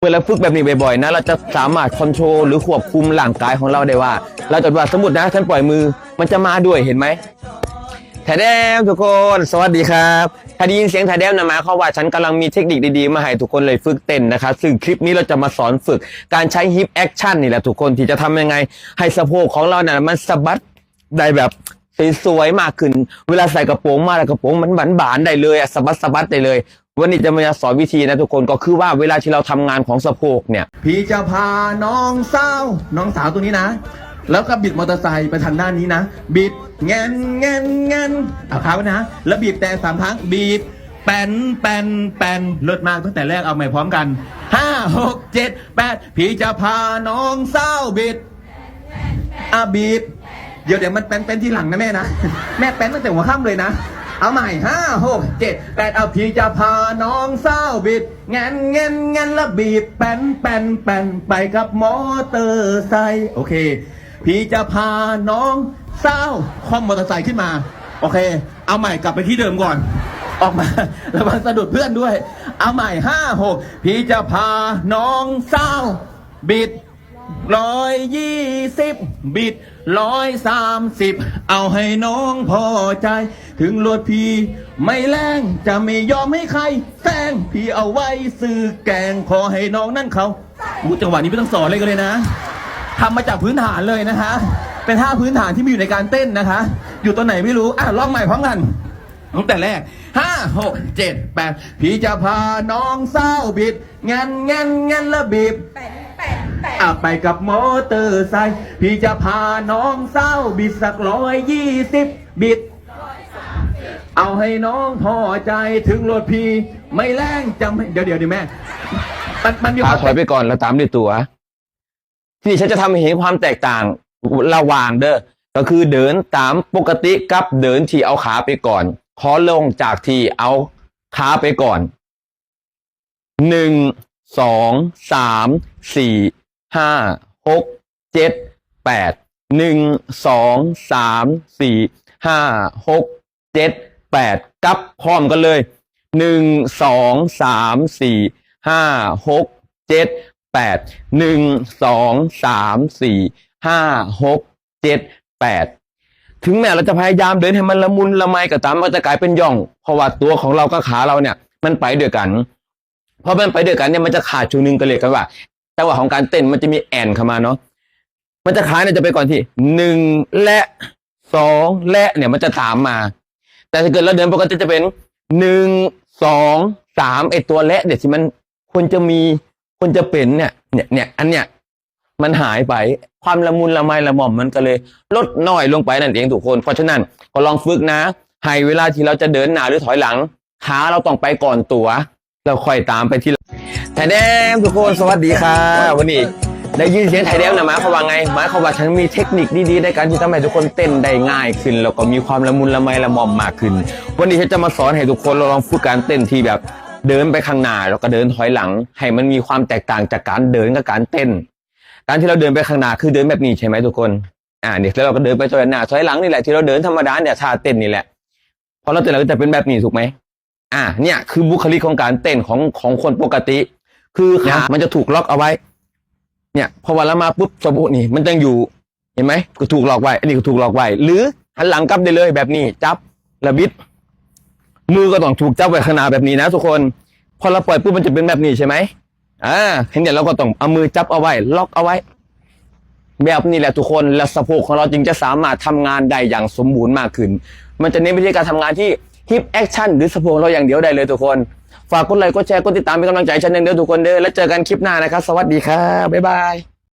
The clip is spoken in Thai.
เมื่อเราฝึกแบบนี้บ่อยๆนะเราจะสามารถคอนโทรลหรือควบคุมร่างกายของเราได้ว่า เราจะว่าสมมตินะฉันปล่อยมือมันจะมาด้วยเห็นไหมแถแดมทุกคนสวัสดีครับถ้าได้ยินเสียงแถแดมนะหมายความว่าฉันกำลังมีเทคนิคดีๆ มาให้ทุกคนเลยฝึกเต้นนะครับซึ่งคลิปนี้เราจะมาสอนฝึกการใช้ฮิปแอคชั่นนี่แหละทุกคนที่จะทำยังไง ให้สะโพกของเราเนี่ยมันสะบัดได้แบบสวยๆมากขึ้น เวลาใส่กระโปรงมาแล้วกระโปรงมันบานๆได้เลยอะสะบัดสะบัดได้เลย วันนี้จะมาสอนวิธีนะทุกคนก็คือว่าเวลาที่เราทำงานของสะโพกเนี่ย พี่จะพาน้องสาวน้องสาวตัวนี้นะ แล้วก็บิดมอเตอร์ไซค์ไปทางด้านนี้นะบิดแงนแงนแงนเอาขาไว้นะ แล้วบีบแต่สามครั้งบีบแปนแปนแปนเลิศมากตั้งแต่แรกเอาใหม่พร้อมกันห้าหกเจ็ดแปดพี่จะพาน้องสาวบิดอะบีบเดี๋ยวเดี๋ยวมันเป็นเป็นที่หลังนะแม่นะ แม่เป็นตั้งแต่หัวค่ำเลยนะ เอาใหม่ห้าหกเจ็ดแปดเอาพี่จะพาน้องเศร้าบิดแงนแงนแงนแล้วบีบแป้นแป้นแป้นไปกับมอเตอร์ไซค์โอเค พี่จะพาน้องเศร้าคอมมอเตอร์ไซค์ขึ้นมา โอเค เอาใหม่กลับไปที่เดิมก่อน ออกมาระวังสะดุดเพื่อนด้วย เอาใหม่ห้าหกพี่จะพาน้องเศร้าบิดร้อยยี่สิบบิด ร้อยสามสิบเอาให้น้องพอใจ ถึงรถพี่ไม่แรงจะไม่ยอมให้ใครแซงพี่เอาไว้ซื้อแกงขอให้น้องนั่นเขาอู้จังหวะนี้ไม่ต้องสอนเลยกันเลยนะทำมาจากพื้นฐานเลยนะคะ เป็นท่าพื้นฐานที่มีอยู่ในการเต้นนะคะ อยู่ตัวไหนไม่รู้อะลองใหม่พร้อมกันตั้งแต่แรกห้าหกเจ็ดแปดพี่จะพาน้องเศร้าบิดงันงันงันแล้วบีบ อะไปกับมอเตอร์ไซค์พี่จะพาน้องเศร้าบิดสักร้อยยี่สิบบิด เอาให้น้องพอใจถึงรถพี่ ไม่แรงจำให้เดี๋ยวเดี๋ยวดิแม่ มันมันมีคามพาถอยไปก่อนแล้วตามด้วยตัว ที่ฉันจะทำให้เห็นความแตกต่างระหว่างเด้อก็คือเดินตามปกติกับเดินที่เอาขาไปก่อน ขอลงจากที่เอาขาไปก่อนหนึ่งสองสามสี่ ห้าหกเจ็ดแปดหนึ่งสองสามสี่ห้าหกเจ็ดแปดกลับพร้อมกันเลยหนึ่งสองสามสี่ห้าหกเจ็ดแปดหนึ่งสองสามสี่ห้าหกเจ็ดแปดถึงแม้เราจะพยายามเดินให้มันละมุนละไมก็ตามมันจะกลายเป็นย่อง เพราะว่าตัวของเรากับขาเราเนี่ย มันไปด้วยกันเพราะมันไปด้วยกันเนี่ยมันจะขาดช่วงหนึงกันเลยกันว่า แต่ว่าของการเต้นมันจะมีแอนเข้ามาเนาะมันจะขาเนี่ยจะไปก่อนที่หนึ่งและสองและเนี่ยมันจะตามมา แต่ถ้าเกิดเราเดินปกติจะเป็นหนึ่งสองสามไอตัวและเดี๋ยวที่มันควรจะมีควรจะเป็นเนี่ยเนี่ยเนี่ยอันเนี้ยมันหายไปความละมุนละไมละหม่อมมันก็เลยลดน้อยลงไปนั่นเองทุกคน เพราะฉะนั้นก็ลองฝึกนะ ให้เวลาที่เราจะเดินหน้าหรือถอยหลังขาเราต้องไปก่อนตัว เราค่อยตามไปทีหลังไทยแดมทุกคนสวัสดีค่ะ วันนี้ได้ยินเสียงไทยแดมนะหมายความว่าไงหมายความว่าฉันมีเทคนิคดีๆในการที่ทำให้ทุกคนเต้นได้ง่ายขึ้น แล้วก็มีความละมุนละไมละม่อมมากขึ้น วันนี้ฉันจะมาสอนให้ทุกคนเราลองฝึกการเต้นที่แบบเดินไปข้างหน้าแล้วก็เดินถอยหลัง ให้มันมีความแตกต่างจากการเดินกับการเต้น การที่เราเดินไปข้างหน้าคือเดินแบบนี้ใช่ไหมทุกคนอ่าเนี่ยแล้วเราก็เดินไปถอยหน้าถอยหลังนี่แหละที่เราเดินธรรมดาเนี่ยท่าเต้นนี่แหละพอเราเต้นเราก็จะเป็นแบบนี้ถูกไหม อ่าเนี่ยคือบุคลิกของการเต้นของของคนปกติ คือขามันจะถูกล็อกเอาไว้ เนี่ยพอวันละมาปุ๊บสมมตินี่มันยังอยู่เห็นไหมก็ถูกล็อกไว้อันนี้ก็ถูกล็อกไว้หรือหันหลังกลับได้เลยแบบนี้ จับระบิด มือก็ต้องถูกจับไว้ข้างหน้าแบบนี้นะทุกคน พอเราปล่อยปุ๊บมันจะเป็นแบบนี้ใช่ไหมอ่าเห็นเดี๋ยวเราก็ต้องเอามือจับเอาไว้ ล็อกเอาไว้ แบบนี้แหละทุกคนแล้วสะโพกของเราจึงจะสามารถทำงานได้อย่างสมบูรณ์มากขึ้น มันจะเน้นวิธีการทำงานที่ ฮิปแอคชั่นหรือสะโพกเราอย่างเดียวได้เลยทุกคน ฝากกดไลค์กดแชร์กดติดตามเป็นกำลังใจให้ฉันหนึ่งเด้อทุกคนเด้อแล้วเจอกันคลิปหน้านะครับ สวัสดีครับบ๊ายบาย